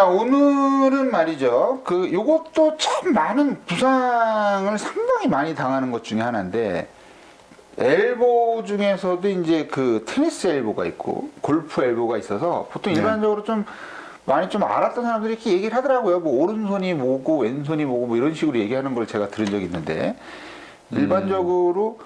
자 오늘은 말이죠 그 요것도 참 많은 부상을 상당히 많이 당하는 것 중에 하나인데 엘보 중에서도 이제 그 테니스 엘보가 있고 골프 엘보가 있어서 보통 네. 일반적으로 좀 많이 좀 알았던 사람들이 이렇게 얘기를 하더라고요 뭐 오른손이 뭐고 왼손이 뭐고 뭐 이런 식으로 얘기하는 걸 제가 들은 적이 있는데 일반적으로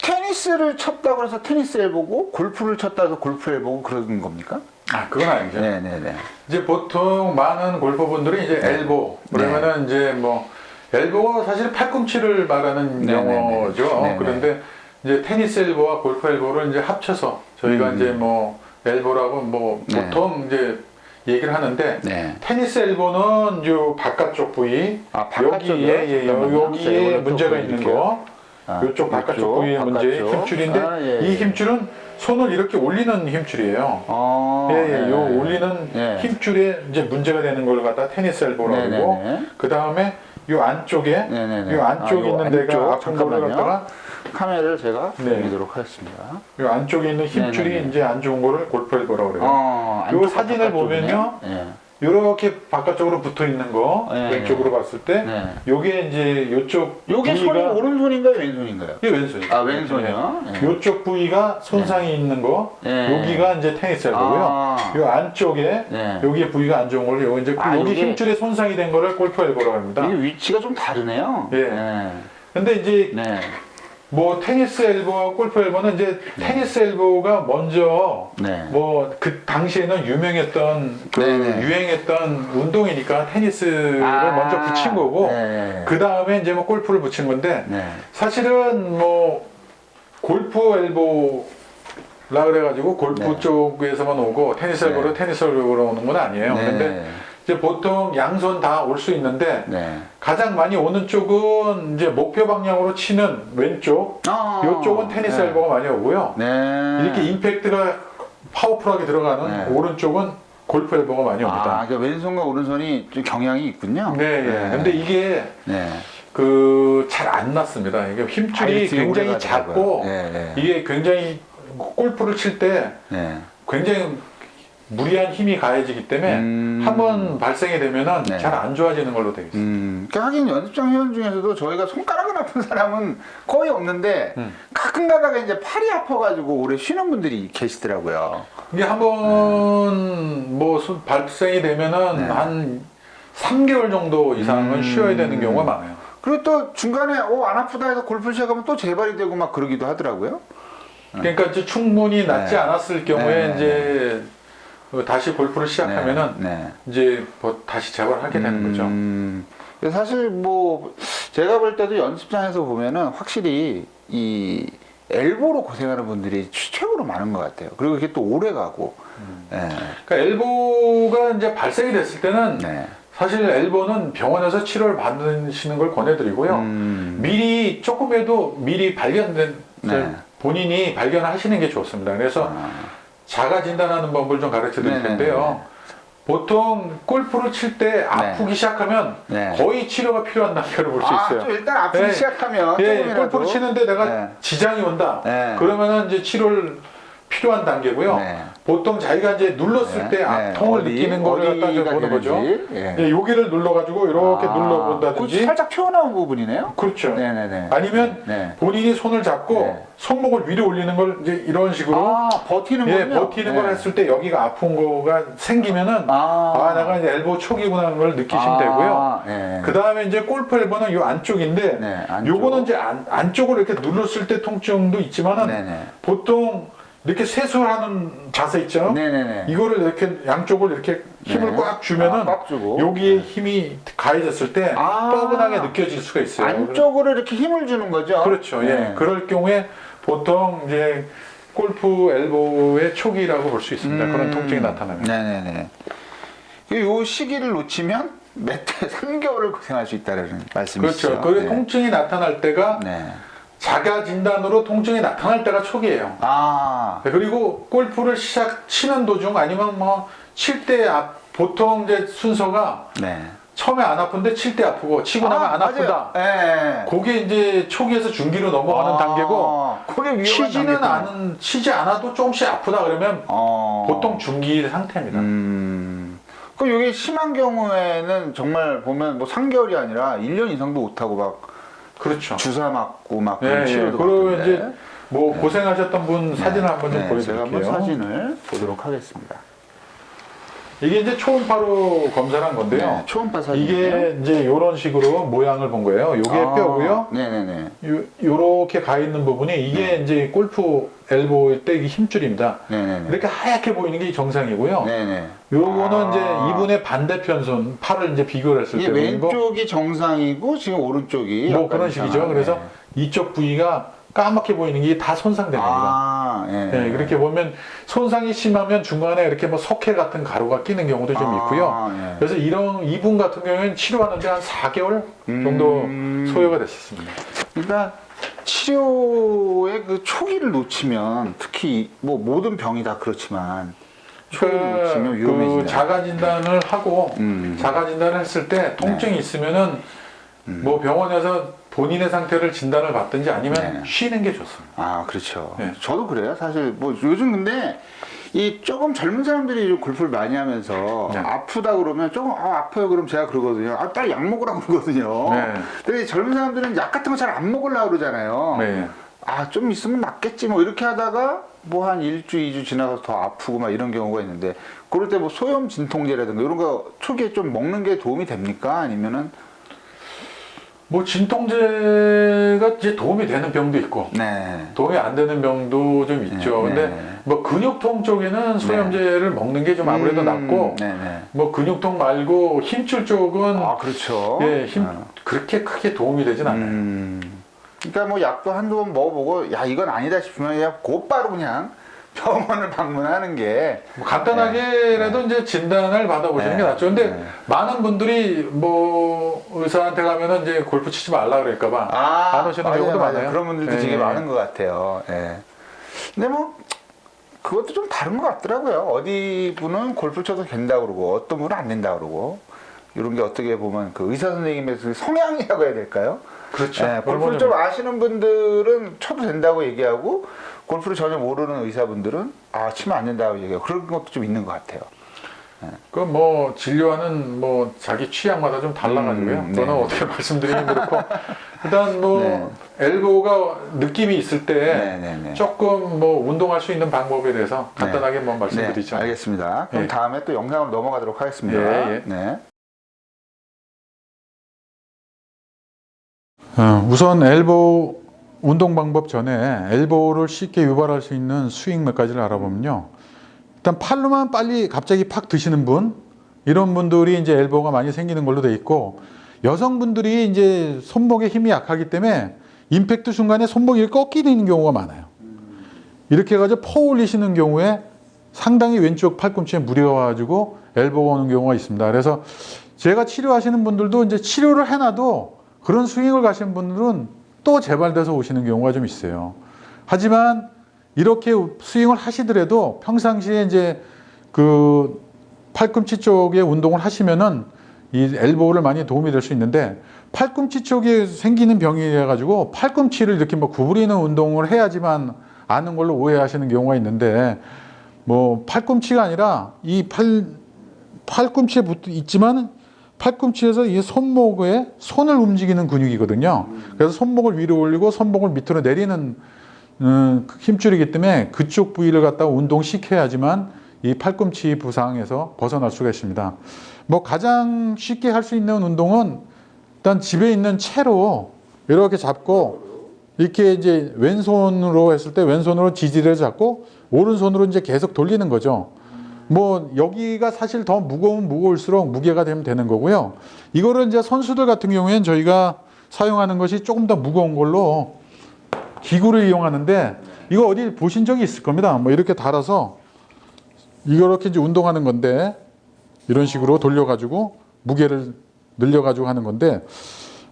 테니스를 쳤다고 해서 테니스 엘보고 골프를 쳤다 해서 골프 엘보고 그러는 겁니까? 아, 그건 아니죠. 네 네 네 이제 보통 많은 골퍼분들이 이제 네. 엘보 그러면은 이제 뭐 엘보가 사실 팔꿈치를 말하는 네, 용어죠. 네, 네. 네, 네. 그런데 이제 테니스 엘보와 골프 엘보를 이제 합쳐서 저희가 음. 이제 뭐 엘보라고 뭐 네. 보통 이제 얘기를 하는데 네. 테니스 엘보는 요 바깥쪽 부위 아? 여기에 예, 잠깐만요. 여기에 문제가 또 있는. 거 아, 이쪽 바깥쪽 이쪽, 부위의 문제 바깥쪽. 힘줄인데 아, 예, 이 예. 힘줄은 손을 이렇게 올리는 힘줄이에요. 어, 예, 예, 네, 요 네. 올리는 예. 힘줄에 이제 문제가 되는 걸 갖다 테니스 엘보라고 네, 그러고 네, 네. 그 다음에 요 안쪽에 네, 네, 네. 요 안쪽에 아, 요 있는 데가 안쪽, 아픈 거를 잠깐만요. 갖다가 카메라를 제가 네. 돌리도록 하겠습니다. 요 안쪽에 있는 힘줄이 네, 네, 네. 이제 안 좋은 거를 골프 엘보라고 그래요. 어, 요 사진을. 보면요. 예. 요렇게 바깥쪽으로 붙어 있는 거 네, 왼쪽으로 봤을 때 네. 요게 이제 요쪽 요게 손이 부위가 오른손인가요, 왼손인가요? 이게 왼손이에요. 아, 왼손이요? 네. 예. 요쪽 부위가 손상이 있는 거 네. 여기가 이제 테니스 엘보고요. 아. 요 안쪽에 네. 여기 부위가 안 좋은 걸요 이제 아, 여기 이게- 힘줄에 손상이 된 거를 골프 엘보라고 합니다. 이게 위치가 좀 다르네요. 예. 네. 근데 이제 네. 뭐 테니스 엘보와 골프 엘보는 이제 테니스 엘보가 먼저 네. 뭐 그 당시에는 유명했던 그 네네. 유행했던 운동이니까 테니스를 아, 먼저 붙인 거고 네. 그 다음에 이제 뭐 골프를 붙인 건데 네. 사실은 뭐 골프 엘보라 그래가지고 골프 네. 쪽에서만 오고 테니스 네. 엘보로 테니스 엘보로 오는 건 아니에요. 네. 근데 이제 보통 양손 다 올 수 있는데 네. 가장 많이 오는 쪽은 이제 목표 방향으로 치는 왼쪽 아, 이쪽은 테니스 네. 엘보가 많이 오고요. 네. 이렇게 임팩트가 파워풀하게 들어가는 네. 오른쪽은 골프 엘보가 많이 아, 옵니다. 그러니까 왼손과 오른손이 좀 경향이 있군요. 네, 예. 근데 이게 네. 그잘 안 났습니다. 이게 힘줄이 굉장히 작고. 네, 네. 이게 굉장히 골프를 칠때 네. 굉장히 무리한 힘이 가해지기 때문에 음. 한번 발생이 되면은 네. 잘안 좋아지는 걸로 되어 있어요. 음, 그러니까 하긴 연습장 회원 중에서도 저희가 손가락은 아픈 사람은 거의 없는데 음. 가끔 가다가 이제 팔이 아파가지고 오래 쉬는 분들이 계시더라고요. 이게 한번 뭐 수- 발생이 되면은 네. 한 3개월 정도 이상은 음. 쉬어야 되는 경우가 많아요. 그리고 또 중간에 어, 안 아프다 해서 골프 시작하면 또 재발이 되고 막 그러기도 하더라고요. 그러니까 이제 충분히 낫지 네. 않았을 경우에 네. 이제 그 다시 골프를 시작하면은 네. 네. 이제 뭐 다시 재발하게 되는 거죠. 음, 그래서 사실 뭐 제가 볼 때도 연습장에서 보면은 확실히 이 엘보로 고생하는 분들이 최고로 많은 것 같아요. 그리고 이게 또 오래 가고. 네. 그러니까 엘보가 이제 발생이 됐을 때는 네. 사실 엘보는 병원에서 치료를 받으시는 걸 권해드리고요. 음, 미리 조금이라도 미리 발견된 네. 본인이 발견하시는 게 좋습니다. 그래서 아, 자가 진단하는 법을 좀 가르쳐 드릴. 텐데요. 보통 골프를 칠 때 아프기 시작하면 네. 거의 치료가 필요한 단계를 볼수 아, 있어요. 좀 일단 아프기 네. 시작하면 예, 조금이라도 골프를 치는데 내가 네. 지장이 온다. 네. 그러면은 이제 치료를 필요한 단계고요. 네. 보통 자기가 이제 눌렀을 네, 때 네. 압통을 어디, 느끼는 거를 갖다 이제 보는 거죠. 예. 예, 여기를 눌러가지고 이렇게 아, 눌러본다든지. 그 살짝 튀어나온 부분이네요. 그렇죠. 네네네. 아니면 네. 본인이 손을 잡고 네. 손목을 위로 올리는 걸 이제 이런 식으로 아, 버티는 예, 거군요. 버티는 네. 걸 했을 때 여기가 아픈 거가 생기면은 아, 아, 내가 이제 엘보 초기구나 하는 걸 느끼시면 되고요. 네. 그 다음에 이제 골프 엘보는 요 안쪽인데 네, 안쪽. 요거는 이제 안, 안쪽으로 이렇게 눌렀을 때 통증도 있지만은 네네. 보통 이렇게 세수하는 자세 있죠? 네네네. 이거를 이렇게 양쪽을 이렇게 힘을 네. 꽉 주면은 아, 꽉 주고. 여기에 힘이 가해졌을 때 아. 뻐근하게 느껴질 수가 있어요. 안쪽으로 이렇게 힘을 주는 거죠. 그렇죠. 예. 네. 그럴 경우에 보통 이제 골프 엘보의 초기라고 볼 수 있습니다. 음. 그런 통증이 나타나면. 네네네. 이 시기를 놓치면 몇 달, 3개월을 고생할 수 있다는 말씀이시죠. 그렇죠. 그 네. 통증이 나타날 때가 네. 자가 진단으로 통증이 나타날 때가 초기예요. 아, 그리고 골프를 시작 치는 도중 아니면 뭐 칠 때 보통 이제 순서가 네. 처음에 안 아픈데 칠 때 아프고 치고 나면 안 아프다. 네. 그게 이제 초기에서 중기로 넘어가는 아, 단계고 그게 위험한 치지는. 않은 치지 않아도 조금씩 아프다 그러면 어. 보통 중기 상태입니다. 음. 그 이게 심한 경우에는 정말 보면 뭐 3개월이 아니라 1년 이상도 못 하고 막 그렇죠. 주사 맞고 막 예, 그런 예. 치료도 그리고 받던데. 이제 뭐 고생하셨던 분 사진 을 한번 좀 네, 보여드릴게요. 제가 한번 사진을 보도록 하겠습니다. 이게 이제 초음파로 검사를 한 건데요. 네, 초음파 사진. 이게 이제 이런 식으로 모양을 본 거예요. 요게 아, 뼈고요. 네네네. 요, 요렇게 가 있는 부분이 이게 이제 골프 때 이게 힘줄입니다. 네네네. 이렇게 하얗게 보이는 게 정상이고요. 네네. 요거는 아. 이제 이분의 반대편 손 팔을 이제 비교를 했을 때. 왼쪽이 정상이고 지금 오른쪽이 뭐 그런 식이죠. 그래서 네. 이쪽 부위가 까맣게 보이는 게 다 손상된 겁니다. 아, 예. 네, 그렇게 보면 손상이 심하면 중간에 이렇게 뭐 석회 같은 가루가 끼는 경우도 좀 있고요. 아, 예. 그래서 이런 이분 같은 경우에는 치료하는데 한 4개월 정도 음. 소요가 됐었습니다. 그러니까 치료의 그 초기를 놓치면 특히 뭐 모든 병이 다 그렇지만 초기를 놓치면 그, 위험해진다. 그 자가 진단을 하고 음. 자가 진단을 했을 때 통증이 있으면은 음. 뭐 병원에서 본인의 상태를 진단을 받든지 아니면 네. 쉬는 게 좋습니다. 아 그렇죠. 네. 저도 그래요. 사실 뭐 요즘 근데 이 조금 젊은 사람들이 좀 골프를 많이 하면서 네. 아프다 그러면 조금 아, 아파요 그럼 제가 그러거든요. 아 빨리 약 먹으라고 그러거든요. 네. 근데 젊은 사람들은 약 같은 거 잘 안 먹으려고 그러잖아요. 네. 아 좀 있으면 낫겠지 뭐 이렇게 하다가 뭐 한 일주 이주 지나서 더 아프고 막 이런 경우가 있는데 그럴 때 뭐 소염 진통제라든가 이런 거 초기에 좀 먹는 게 도움이 됩니까? 아니면은 뭐 진통제가 이제 도움이 되는 병도 있고 네. 도움이 안 되는 병도 좀 있죠. 네, 근데 네. 뭐 근육통 쪽에는 소염제를 먹는 게 좀 아무래도 음, 낫고 네네. 뭐 근육통 말고 힘줄 쪽은 아 그렇죠. 예, 힘 아. 그렇게 크게 도움이 되진 않아요. 음. 그러니까 뭐 약도 한두 번 먹어보고 야 이건 아니다 싶으면 그냥 곧바로 그냥 병원을 방문하는 게 뭐 간단하게라도 이제 진단을 받아보시는 네. 게 낫죠. 근데 네. 많은 분들이 뭐 의사한테 가면은 이제 골프 치지 말라 그럴까봐 아, 안 오시는 맞아요, 경우도 맞아요. 많아요. 그런 분들도 예. 되게 많은 것 같아요. 예. 근데 뭐 그것도 좀 다른 것 같더라고요. 어디 분은 골프 쳐도 된다 그러고 어떤 분은 안 된다 그러고 이런 게 어떻게 보면 그 의사 선생님의 그 성향이라고 해야 될까요? 그렇죠. 예, 골프를 좀 아시는 분들은 쳐도 된다고 얘기하고 골프를 전혀 모르는 의사분들은 아 치면 안 된다고 얘기하고 그런 것도 좀 있는 것 같아요. 그뭐 진료하는 뭐 자기 취향마다 좀 달라가지고요. 음, 저는 네. 어떻게 말씀드리긴 그렇고 일단 뭐 네. 엘보가 느낌이 있을 때 네, 네, 네. 조금 뭐 운동할 수 있는 방법에 대해서 간단하게 한번 말씀드리죠. 네, 알겠습니다. 그럼 예. 다음에 또 영상으로 넘어가도록 하겠습니다. 예, 예. 네. 어, 우선 엘보 운동 방법 전에 엘보를 쉽게 유발할 수 있는 스윙 몇 가지를 알아보면요. 일단 팔로만 빨리 갑자기 팍 드시는 분 이런 분들이 이제 엘보가 많이 생기는 걸로 돼 있고 여성분들이 이제 손목에 힘이 약하기 때문에 임팩트 순간에 손목이 꺾이는 경우가 많아요. 이렇게 해가지고 퍼 올리시는 경우에 상당히 왼쪽 팔꿈치에 무리가 와가지고 엘보가 오는 경우가 있습니다. 그래서 제가 치료하시는 분들도 이제 치료를 해놔도 그런 스윙을 가시는 분들은 또 재발돼서 오시는 경우가 좀 있어요. 하지만 이렇게 스윙을 하시더라도 평상시에 이제 그 팔꿈치 쪽에 운동을 하시면은 이 엘보를 많이 도움이 될 수 있는데 팔꿈치 쪽에 생기는 병이라 가지고 팔꿈치를 이렇게 뭐 구부리는 운동을 해야지만 아는 걸로 오해하시는 경우가 있는데 뭐 팔꿈치가 아니라 이 팔 팔꿈치에 붙 있지만 팔꿈치에서 이 손목에 손을 움직이는 근육이거든요. 그래서 손목을 위로 올리고 손목을 밑으로 내리는 음, 그 힘줄이기 때문에 그쪽 부위를 갖다가 운동시켜야지만 이 팔꿈치 부상에서 벗어날 수가 있습니다. 뭐 가장 쉽게 할 수 있는 운동은 일단 집에 있는 채로 이렇게 잡고 이렇게 이제 왼손으로 했을 때 왼손으로 지지를 잡고 오른손으로 이제 계속 돌리는 거죠. 뭐 여기가 사실 더 무거우면 무거울수록 무게가 되면 되는 거고요. 이거를 이제 선수들 같은 경우에는 저희가 사용하는 것이 조금 더 무거운 걸로 기구를 이용하는데 이거 어디 보신 적이 있을 겁니다. 뭐 이렇게 달아서 이렇게 이제 운동하는 건데 이런 식으로 돌려가지고 무게를 늘려가지고 하는 건데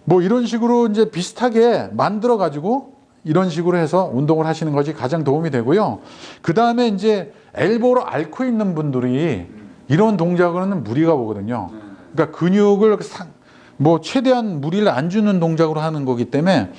뭐 이런 식으로 이제 비슷하게 만들어가지고 이런 식으로 해서 운동을 하시는 것이 가장 도움이 되고요. 그 다음에 이제 엘보를 앓고 있는 분들이 이런 동작으로는 무리가 오거든요. 그러니까 근육을 상, 뭐 최대한 무리를 안 주는 동작으로 하는 거기 때문에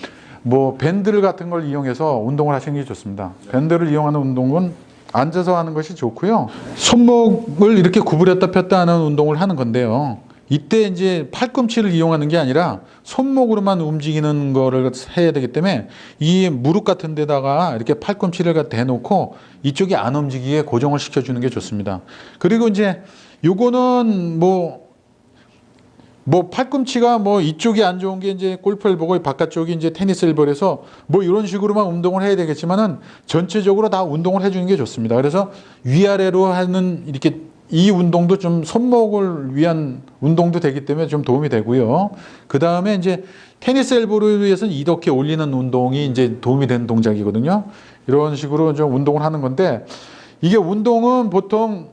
뭐 밴드를 같은 걸 이용해서 운동을 하시는 게 좋습니다. 밴드를 이용하는 운동은 앉아서 하는 것이 좋고요. 손목을 이렇게 구부렸다 폈다 하는 운동을 하는 건데요. 이때 이제 팔꿈치를 이용하는 게 아니라 손목으로만 움직이는 거를 해야 되기 때문에 이 무릎 같은 데다가 이렇게 팔꿈치를 대놓고 이쪽이 안 움직이게 고정을 시켜주는 게 좋습니다. 그리고 이제 요거는 뭐 뭐 팔꿈치가 뭐 이쪽이 안 좋은 게 이제 골프 엘보고 바깥쪽이 이제 테니스 엘보라서 뭐 이런 식으로만 운동을 해야 되겠지만은 전체적으로 다 운동을 해주는 게 좋습니다. 그래서 위아래로 하는 이렇게 이 운동도 좀 손목을 위한 운동도 되기 때문에 좀 도움이 되고요. 그 다음에 이제 테니스 엘보를 위해서는 이렇게 올리는 운동이 이제 도움이 되는 동작이거든요. 이런 식으로 좀 운동을 하는 건데 이게 운동은 보통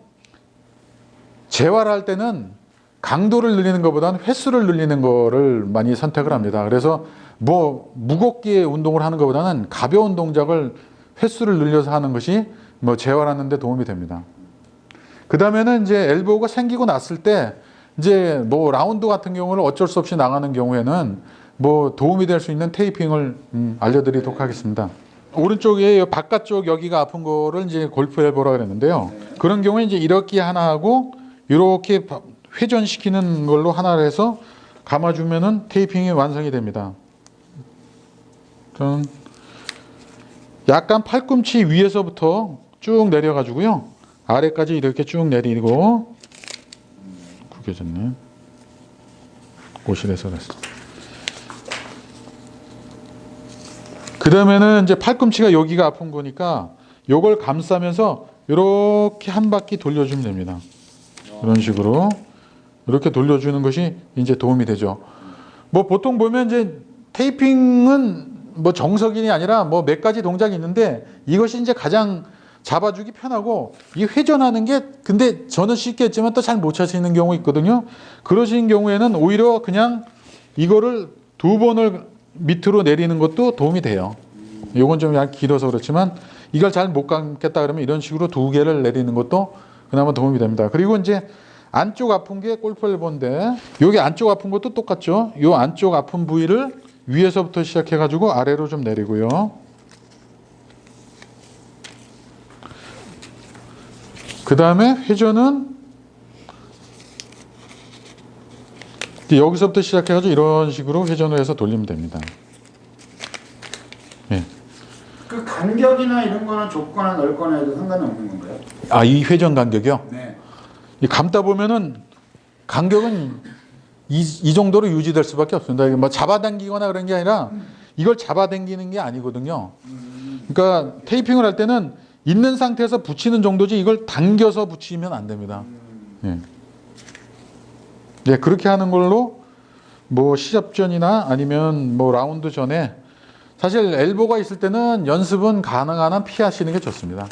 재활 할 때는 강도를 늘리는 것보다는 횟수를 늘리는 거를 많이 선택을 합니다. 그래서 뭐 무겁게 운동을 하는 것보다는 가벼운 동작을 횟수를 늘려서 하는 것이 뭐 재활하는 데 도움이 됩니다. 그 다음에는 이제 엘보가 생기고 났을 때 이제 뭐 라운드 같은 경우는 어쩔 수 없이 나가는 경우에는 뭐 도움이 될 수 있는 테이핑을 음, 알려드리도록 하겠습니다. 오른쪽에 이 바깥쪽 여기가 아픈 거를 이제 골프 엘보라 그랬는데요. 그런 경우에 이제 이렇게 하나 하고 이렇게 바- 회전시키는 걸로 하나를 해서 감아주면은 테이핑이 완성이 됩니다. 좀 약간 팔꿈치 위에서부터 쭉 내려가지고요. 아래까지 이렇게 쭉 내리고 구겨졌네. 고실에서 그랬어. 그 다음에는 이제 팔꿈치가 여기가 아픈 거니까 요걸 감싸면서 이렇게 한 바퀴 돌려주면 됩니다. 이런 식으로 이렇게 돌려주는 것이 이제 도움이 되죠. 뭐 보통 보면 이제 테이핑은 뭐 정석인이 아니라 뭐 몇 가지 동작이 있는데 이것이 이제 가장 잡아주기 편하고 이 회전하는 게 근데 저는 쉽게 했지만 또 잘 못 찾으시는 경우 있거든요. 그러신 경우에는 오히려 그냥 이거를 두 번을 밑으로 내리는 것도 도움이 돼요. 요건 좀 약간 길어서 그렇지만 이걸 잘 못 감겠다 그러면 이런 식으로 두 개를 내리는 것도 그나마 도움이 됩니다. 그리고 이제 안쪽 아픈 게 골프 엘보인데 여기 안쪽 아픈 것도 똑같죠. 요 안쪽 아픈 부위를 위에서부터 시작해 가지고 아래로 좀 내리고요. 그 다음에 회전은 여기서부터 시작해 가지고 이런 식으로 회전을 해서 돌리면 됩니다. 예. 그 간격이나 이런 거는 좁거나 넓거나 해도 상관이 없는 건가요? 아, 이 회전 간격이요? 네. 이 감다 보면은 간격은 이, 이 정도로 유지될 수밖에 없습니다. 이게 뭐 잡아당기거나 그런 게 아니라 이걸 잡아당기는 게 아니거든요. 그러니까 테이핑을 할 때는 있는 상태에서 붙이는 정도지 이걸 당겨서 붙이면 안 됩니다. 예. 예, 그렇게 하는 걸로 뭐 시합전이나 아니면 뭐 라운드 전에 사실 엘보가 있을 때는 연습은 가능한 한 피하시는 게 좋습니다.